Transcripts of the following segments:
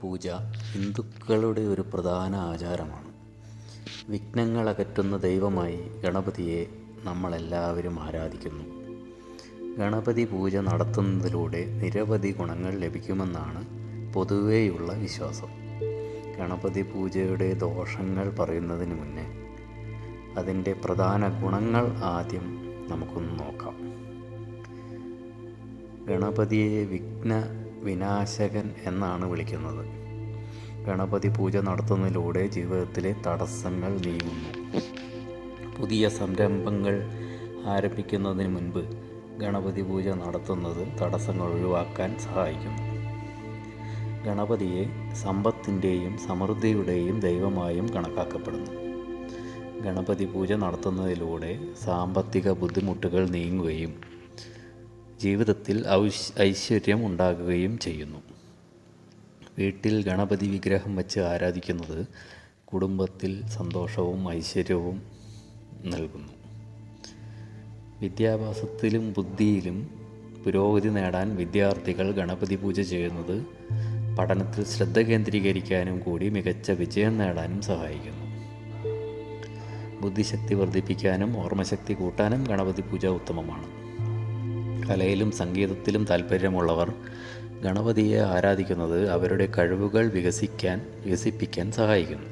പൂജ ഹിന്ദുക്കളുടെ ഒരു പ്രധാന ആചാരമാണ്. വിഘ്നങ്ങൾ അകറ്റുന്ന ദൈവമായി ഗണപതിയെ നമ്മളെല്ലാവരും ആരാധിക്കുന്നു. ഗണപതി പൂജ നടത്തുന്നതിലൂടെ നിരവധി ഗുണങ്ങൾ ലഭിക്കുമെന്നാണ് പൊതുവേയുള്ള വിശ്വാസം. ഗണപതി പൂജയുടെ ദോഷങ്ങൾ പറയുന്നതിന് മുന്നേ അതിന്റെ പ്രധാന ഗുണങ്ങൾ ആദ്യം നമുക്കൊന്ന് നോക്കാം. ഗണപതിയെ വിഘ്ന വിനാശകൻ എന്നാണ് വിളിക്കുന്നത്. ഗണപതി പൂജ നടത്തുന്നതിലൂടെ ജീവിതത്തിലെ തടസ്സങ്ങൾ നീങ്ങുന്നു. പുതിയ സംരംഭങ്ങൾ ആരംഭിക്കുന്നതിന് മുൻപ് ഗണപതി പൂജ നടത്തുന്നത് തടസ്സങ്ങൾ ഒഴിവാക്കാൻ സഹായിക്കുന്നു. ഗണപതിയെ സമ്പത്തിന്റെയും സമൃദ്ധിയുടെയും ദൈവമായും കണക്കാക്കപ്പെടുന്നു. ഗണപതി പൂജ നടത്തുന്നതിലൂടെ സാമ്പത്തിക ബുദ്ധിമുട്ടുകൾ നീങ്ങുകയും ജീവിതത്തിൽ ഐശ്വര്യം ഉണ്ടാകുകയും ചെയ്യുന്നു. വീട്ടിൽ ഗണപതി വിഗ്രഹം വച്ച് ആരാധിക്കുന്നത് കുടുംബത്തിൽ സന്തോഷവും ഐശ്വര്യവും നൽകുന്നു. വിദ്യാഭ്യാസത്തിലും ബുദ്ധിയിലും പുരോഗതി നേടാൻ വിദ്യാർത്ഥികൾ ഗണപതി പൂജ ചെയ്യുന്നത് പഠനത്തിൽ ശ്രദ്ധ കേന്ദ്രീകരിക്കാനും കൂടി മികച്ച വിജയം നേടാനും സഹായിക്കുന്നു. ബുദ്ധിശക്തി വർദ്ധിപ്പിക്കാനും ഓർമ്മശക്തി കൂട്ടാനും ഗണപതി പൂജ ഉത്തമമാണ്. കലയിലും സംഗീതത്തിലും താല്പര്യമുള്ളവർ ഗണപതിയെ ആരാധിക്കുന്നത് അവരുടെ കഴിവുകൾ വികസിക്കാൻ വികസിപ്പിക്കാൻ സഹായിക്കുന്നു.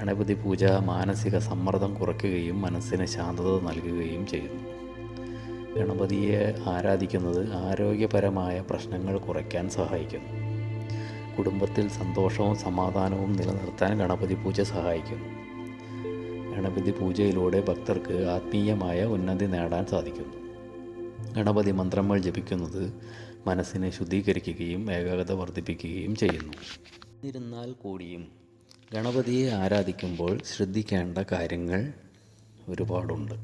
ഗണപതി പൂജ മാനസിക സമ്മർദ്ദം കുറയ്ക്കുകയും മനസ്സിന് ശാന്തത നൽകുകയും ചെയ്യുന്നു. ഗണപതിയെ ആരാധിക്കുന്നത് ആരോഗ്യപരമായ പ്രശ്നങ്ങൾ കുറയ്ക്കാൻ സഹായിക്കുന്നു. കുടുംബത്തിൽ സന്തോഷവും സമാധാനവും നിലനിർത്താൻ ഗണപതി പൂജ സഹായിക്കുന്നു. ഗണപതി പൂജയിലൂടെ ഭക്തർക്ക് ആത്മീയമായ ഉന്നതി നേടാൻ സാധിക്കുന്നു. ഗണപതി മന്ത്രങ്ങൾ ജപിക്കുന്നത് മനസ്സിനെ ശുദ്ധീകരിക്കുകയും ഏകാഗ്രത വർദ്ധിപ്പിക്കുകയും ചെയ്യുന്നു. എന്നിരുന്നാൽ കൂടിയും ഗണപതിയെ ആരാധിക്കുമ്പോൾ ശ്രദ്ധിക്കേണ്ട കാര്യങ്ങൾ ഒരുപാടുണ്ട്.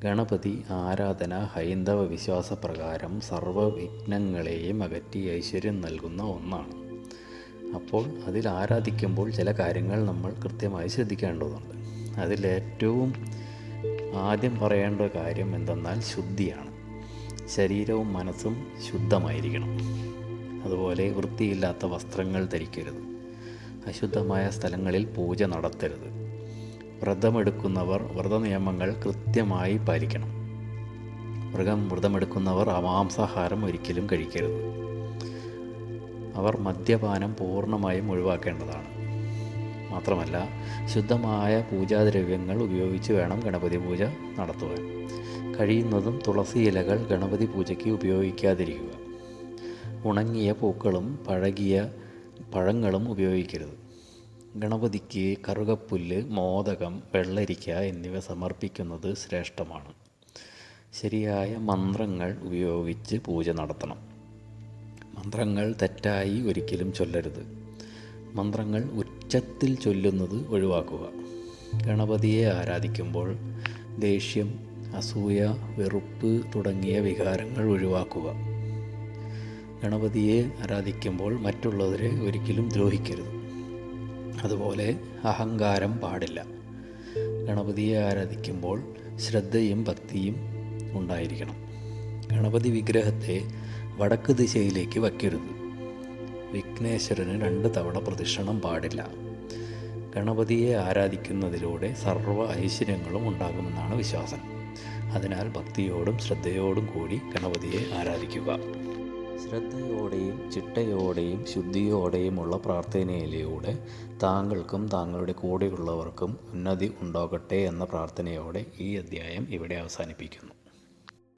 ഗണപതി ആരാധന ഹൈന്ദവ വിശ്വാസപ്രകാരം സർവവിഘ്നങ്ങളെയും അകറ്റി ഐശ്വര്യം നൽകുന്ന ഒന്നാണ്. അപ്പോൾ അതിൽ ആരാധിക്കുമ്പോൾ ചില കാര്യങ്ങൾ നമ്മൾ കൃത്യമായി ശ്രദ്ധിക്കേണ്ടതുണ്ട്. അതിലേറ്റവും ആദ്യം പറയേണ്ട കാര്യം എന്തെന്നാൽ ശുദ്ധിയാണ്. ശരീരവും മനസ്സും ശുദ്ധമായിരിക്കണം. അതുപോലെ വൃത്തിയില്ലാത്ത വസ്ത്രങ്ങൾ ധരിക്കരുത്. അശുദ്ധമായ സ്ഥലങ്ങളിൽ പൂജ നടത്തരുത്. വ്രതമെടുക്കുന്നവർ വ്രതനിയമങ്ങൾ കൃത്യമായി പാലിക്കണം. മൃഗം വ്രതമെടുക്കുന്നവർ മാംസാഹാരം ഒരിക്കലും കഴിക്കരുത്. അവർ മദ്യപാനം പൂർണമായും ഒഴിവാക്കേണ്ടതാണ്. മാത്രമല്ല ശുദ്ധമായ പൂജാദ്രവ്യങ്ങൾ ഉപയോഗിച്ച് വേണം ഗണപതി പൂജ നടത്തുവാൻ. കഴിയുന്നതും തുളസി ഇലകൾ ഗണപതി പൂജയ്ക്ക് ഉപയോഗിക്കാതിരിക്കുക. ഉണങ്ങിയ പൂക്കളും പഴകിയ പഴങ്ങളും ഉപയോഗിക്കരുത്. ഗണപതിക്ക് കറുകപ്പുല്ല് മോദകം വെള്ളരിക്ക എന്നിവ സമർപ്പിക്കുന്നത് ശ്രേഷ്ഠമാണ്. ശരിയായ മന്ത്രങ്ങൾ ഉപയോഗിച്ച് പൂജ നടത്തണം. മന്ത്രങ്ങൾ തെറ്റായി ഒരിക്കലും ചൊല്ലരുത്. മന്ത്രങ്ങൾ ഉച്ചത്തിൽ ചൊല്ലുന്നത് ഒഴിവാക്കുക. ഗണപതിയെ ആരാധിക്കുമ്പോൾ ദേഷ്യം അസൂയ വെറുപ്പ് തുടങ്ങിയ വികാരങ്ങൾ ഒഴിവാക്കുക. ഗണപതിയെ ആരാധിക്കുമ്പോൾ മറ്റുള്ളവരെ ഒരിക്കലും ദ്രോഹിക്കരുത്. അതുപോലെ അഹങ്കാരം പാടില്ല. ഗണപതിയെ ആരാധിക്കുമ്പോൾ ശ്രദ്ധയും ഭക്തിയും ഉണ്ടായിരിക്കണം. ഗണപതി വിഗ്രഹത്തെ വടക്ക് ദിശയിലേക്ക് വയ്ക്കരുത്. വിഘ്നേശ്വരന് രണ്ട് തവണ പ്രദക്ഷിണം പാടില്ല. ഗണപതിയെ ആരാധിക്കുന്നതിലൂടെ സർവ ഐശ്വര്യങ്ങളും ഉണ്ടാകുമെന്നാണ് വിശ്വാസം. അതിനാൽ ഭക്തിയോടും ശ്രദ്ധയോടും കൂടി ഗണപതിയെ ആരാധിക്കുക. ശ്രദ്ധയോടെയും ചിട്ടയോടെയും ശുദ്ധിയോടെയുമുള്ള പ്രാർത്ഥനയിലൂടെ താങ്കൾക്കും താങ്കളുടെ കൂടെയുള്ളവർക്കും ഉന്നതി ഉണ്ടാകട്ടെ എന്ന പ്രാർത്ഥനയോടെ ഈ അധ്യായം ഇവിടെ അവസാനിപ്പിക്കുന്നു.